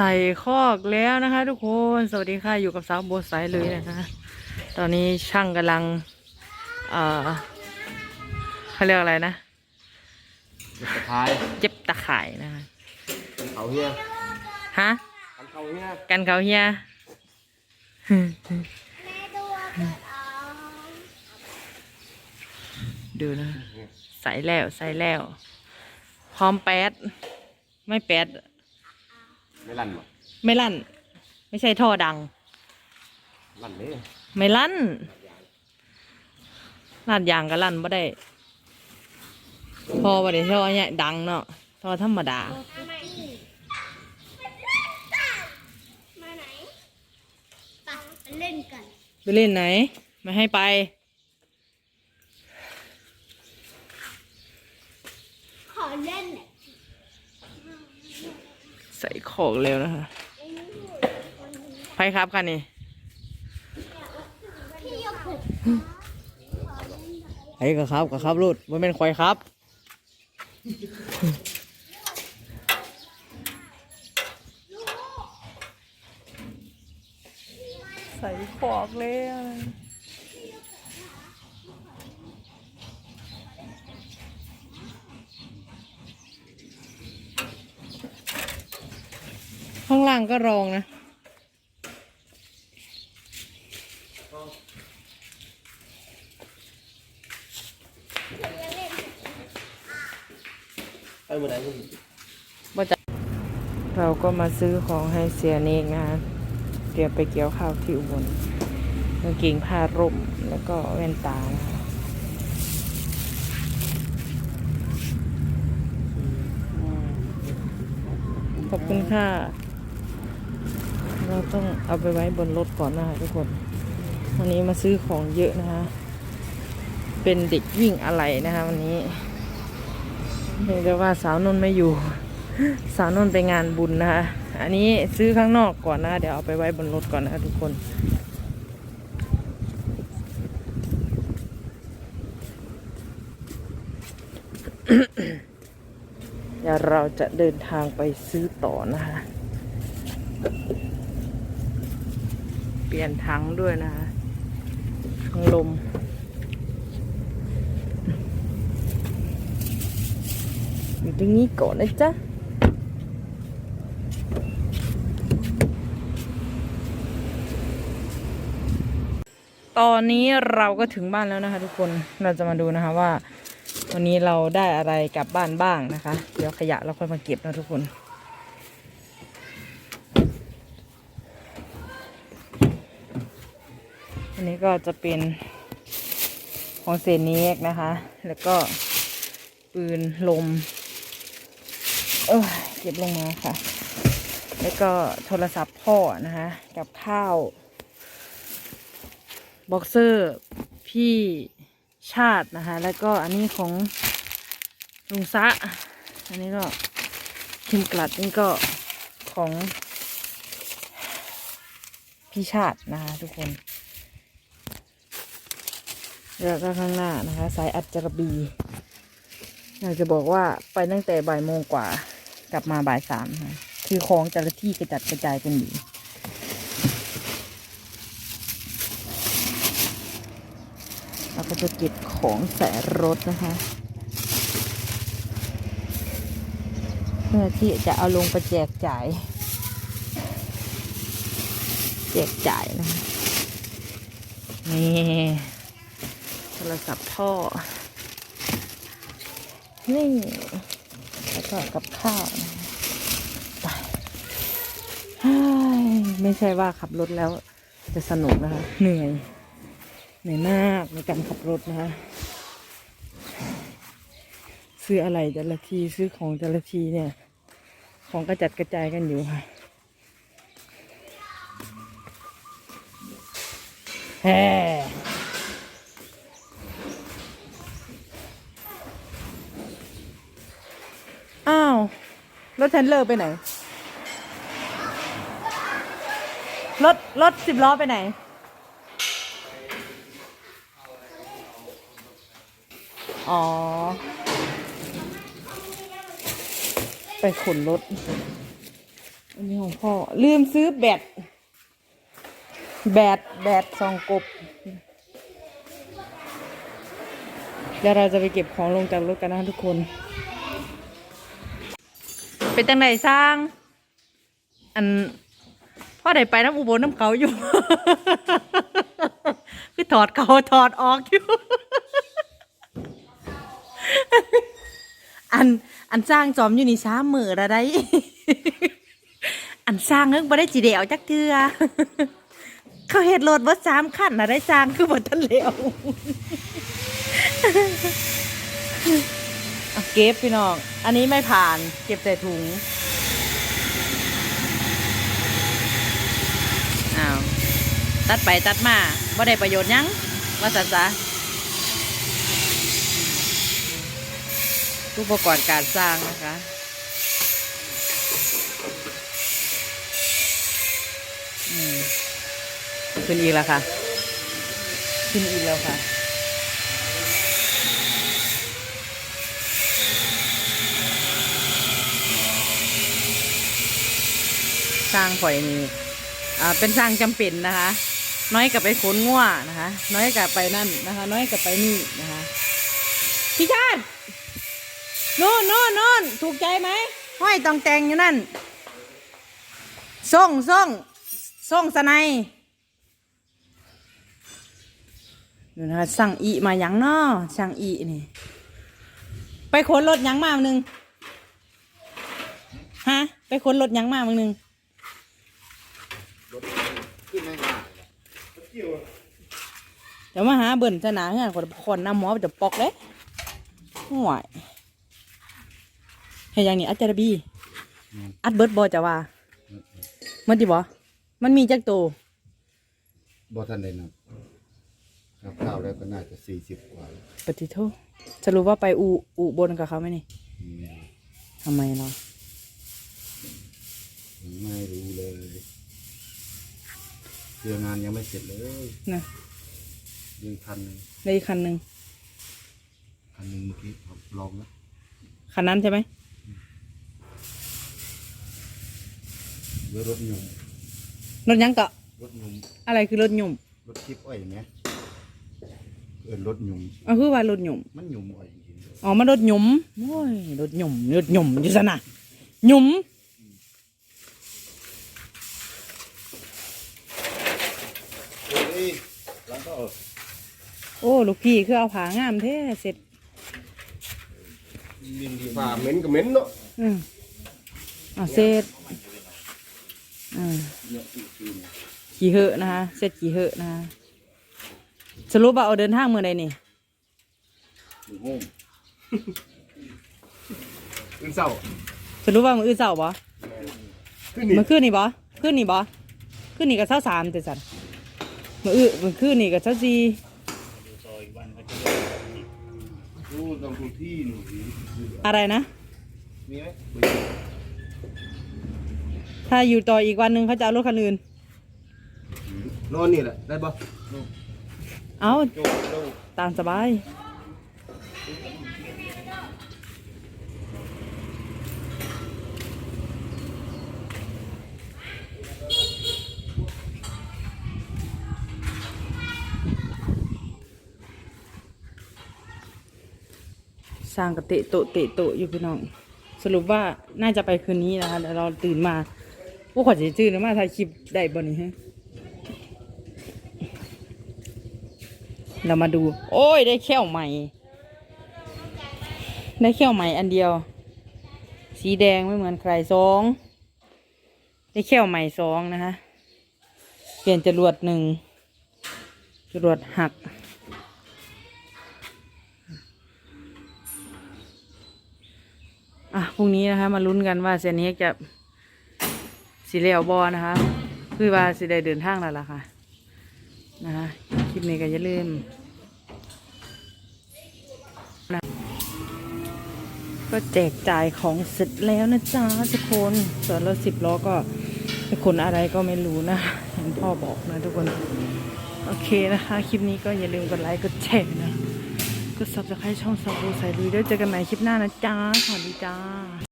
ใส่คอกแล้วนะคะ ทุกคนสวัสดีค่ะอยู่กับสาวโบวสายเลยนะคะ ตอนนี้ช่างกำลังเอ่อเขาเรียกอะไรนะสุดท้ายเจ็บตะข่ายนะคะเขาเฮียฮะอันเขาเฮียกันเขาเฮียดูนะใส่แล้วใส่แล้ว พร้อมแป๊ดไม่แป๊ด ไม่ลั่นหรอไม่ลั่น ไม่ใช่ท่อดัง ลั่นนี่ไม่ลั่นลั่นยางก็ลั่นไม่ได้ พอวันนี้ท่อเนี่ยดังเนาะท่อธรรมดา มาไหนไปไปเล่นกัน ไปเล่นไหน ไม่ให้ไป ขอเล่นหน่อย ใส่ของเร็วนะคะไปครับคันนี้พี่ยกผมไอ้ก็ครับก็ครับรูดมันเป็นควายครับ ใส่ขอกเลยางล่างก็รองนะ ไปเมื่อไหร่คุณว่าจะเราก็มาซื้อของให้เสียเนกนะคะเตรียมไปเกี่ยวข้าวที่อุบลกางเกงผ้าร่มแล้วก็แว่นตานะคะขอบคุณค่ะ เราต้องเอาไปไว้บนรถก่อนนะคะทุกคนวันนี้มาซื้อของเยอะนะคะ เป็นเด็กวิ่งอะไรนะคะวันนี้เรียกได้ว่าสาวนนท์ไม่อยู่ สาวนนท์ไปงานบุญนะคะอันนี้ซื้อข้างนอกก่อนนะ เดี๋ยวเอาไปไว้บนรถก่อนนะคะทุกคนเดี๋ยวเราจะเดินทางไปซื้อต่อนะคะ ลี่ยนถังด้วยนะคะถังลม อยู่ตรงนี้ก่อนนะจ๊ะตอนนี้เราก็ถึงบ้านแล้วนะคะทุกคน เราจะมาดูนะคะว่า วันนี้เราได้อะไรกลับบ้านบ้างนะคะ เดี๋ยวขยะเราค่อยมาเก็บนะทุกคน อันนี้ก็จะเป็นของเซนิกนะคะ แล้วก็ปืนลม เออเก็บลงมาค่ะ แล้วก็โทรศัพท์พ่อนะคะ กับข้าว บ็อกเซอร์พี่ชาตินะคะ แล้วก็อันนี้ของลุงซะ อันนี้ก็เข็มกลัดนี่ก็ของพี่ชาตินะคะทุกคน แล้วก็ข้างหน้านะคะ สายอัดจระบีอยากจะบอกว่าไปตั้งแต่บ่ายโมงกว่า กลับมาบ่ายสามค่ะคือของแต่ละที่กระจัดกระจายกันอยู่เราก็จะเก็บของใส่รถนะคะเพื่อที่จะเอาลงไปแจกจ่าย แจกจ่ายนะคะนี่ โทรศัพท์พ่อ นี่แล้วก็กับข้าวไปเฮ้ยไม่ใช่ว่าขับรถแล้วจะสนุกนะคะ เหนื่อย เหนื่อยมากในการขับรถนะคะซื้ออะไรแต่ละทีซื้อของแต่ละทีเนี่ย ของกระจัดกระจายกันอยู่ค่ะแฮ่อ้าว รถเทนเลอร์ไปไหน รถ รถสิบล้อไปไหน อ๋อ ไปขนรถ อันนี้ของพ่อ ลืมซื้อแบต แบต แบตซองกบ เดี๋ยวเราจะไปเก็บของลงจากรถกันนะทุกคน เป็นจังไหนสร้าง อันพ่อได้ไปน้ำอุบลน้ำเขาอยู่ คือถอดเขาถอดออกอยู่ อันอันสร้างจอมอยู่นี่ช้ามือระได้ อันสร้างเอิ้งบ่ได้จีเดียวจักเทือเขาเฮ็ดรถว่าสามขั้นนะได้สร้างคือบ่ทันแล้ว เก็บพี่น้อง อันนี้ไม่ผ่าน เก็บใส่ถุง อ้าว ตัดไปตัดมาบ่ได้ประโยชน์ยังว่าสันซะอุปกรณ์การสร้างนะคะอืมขึ้นอีกแล้วค่ะ ขึ้นอีกแล้วค่ะ ร้างข่อยนี่อ่าเป็นสร้างจำเป็นนะคะ น้อยกับไปขนง่วนะคะ น้อยกับไปนั่นนะคะ น้อยกับไปนี่นะคะพี่ชาตินู่นนู่นนู่นถูกใจไหมห้อยตองแตงอยู่นั่นส่งส่งส่งสนัยดูนะคะสั่งอีมายังนาะสั่งอีนี่ ไปขนรถยังมาหนึ่งฮะ ไปขนรถยังมาหนึ่ง ขึ้นไหมครับเดี๋ยวมาหาเบิ่นจะหนาเงื่อนคนคนน้ำหมอจะปอกเลยห่วยเห็นอย่างนี้อัจจารบีอัดเบิดบอจะว่ามันจิบอมันมีจักโตวบ่ทันได้นับนับข้าวแล้วก็น่าจะสี่สิบกว่าปฏิโทสรุปว่าไปอูอูบนกับเขาไหมนี่อืมทำไมเนาะไม่รู้เลยเรืองานยังไม่เสร็จเลยนะยังคันหนึ่งได้อีกคันหนึ่งคันหนึ่งเมื่อกี้ผมลองแล้วคันนั้นใช่ไหมเรือรถยมรถหยังเกาะรถยมอะไรคือรถหยุ่มรถทิพย์อ้อยไหมเออรถยมเอาคือว่ารถหยุ่มมันยมอ้อยจริงอ๋อมันรถหยุ่มโอ้ยรถหยุ่มรถหยุ่มอยู่สนะหยุ่ม ๆเฮ้ยแล้วก็โอ้ลูกพี่คือเอาผางามแท้เสร็จลินดีฝ่าเหม็นก็เหม็นเนาะอืมอะเสร็จอืมเนี่ยอีกทีนขี่เหอะนะคะเสร็จขี่เหอะนะคะสรุปว่าเอาเดินทางเมื่อใดนี่หนึ่งห้องขึ้นเศร้าสรุปว่ามืออื่นเสาร์บ่ขึ้นนี่มือคืนนี่บ่คืนนี่บ่คืนนี่กับเช้าสามแต่สัน มืออื่นมือคืนนี่กับเช้าสี่รู้ต้องทุกที่หนูอะไรนะ มีไหมถ้าอยู่ต่ออีกวันหนึ่งเขาจะเอารถคันอื่น นอนนี่แหละได้ปะเอาโจ้โจ้ตามสบาย สร้างกระเตะโตเตะโตอยู่พี่น้อง สรุปว่าน่าจะไปคืนนี้นะคะเดี๋ยวเราตื่นมาพวกขวัญจะจื้อนะมาถ่ายคลิปได้บ่นี่ฮะเรามาดู โอ้ยได้แค่วใหม่ ได้แค่วใหม่อันเดียว สีแดงไม่เหมือนใครสองได้แค่วใหม่สองนะคะเปลี่ยนจรวดหนึ่งจรวดหัก พรุ่งนี้นะคะ มาลุ้นกันว่าเซนเฮกจะสีเหลวบอนะคะ คือว่าสิได้เดินทางแล้วล่ะค่ะ นะคะคลิปนี้ก็อย่าลืมนะก็แจกจ่ายของเสร็จแล้วนะจ๊ะทุกคนส่วนรถสิบล้อก็เป็นคนอะไรก็ไม่รู้นะเห็นพ่อบอกนะทุกคน โอเคนะคะ คลิปนี้ก็อย่าลืมกดไลค์กดแชร์นะ กดซับสไครต์ช่องสับบูใส่ลุยด้วเจอกันใหม่คลิปหน้านะจ้า สวัสดีจ้า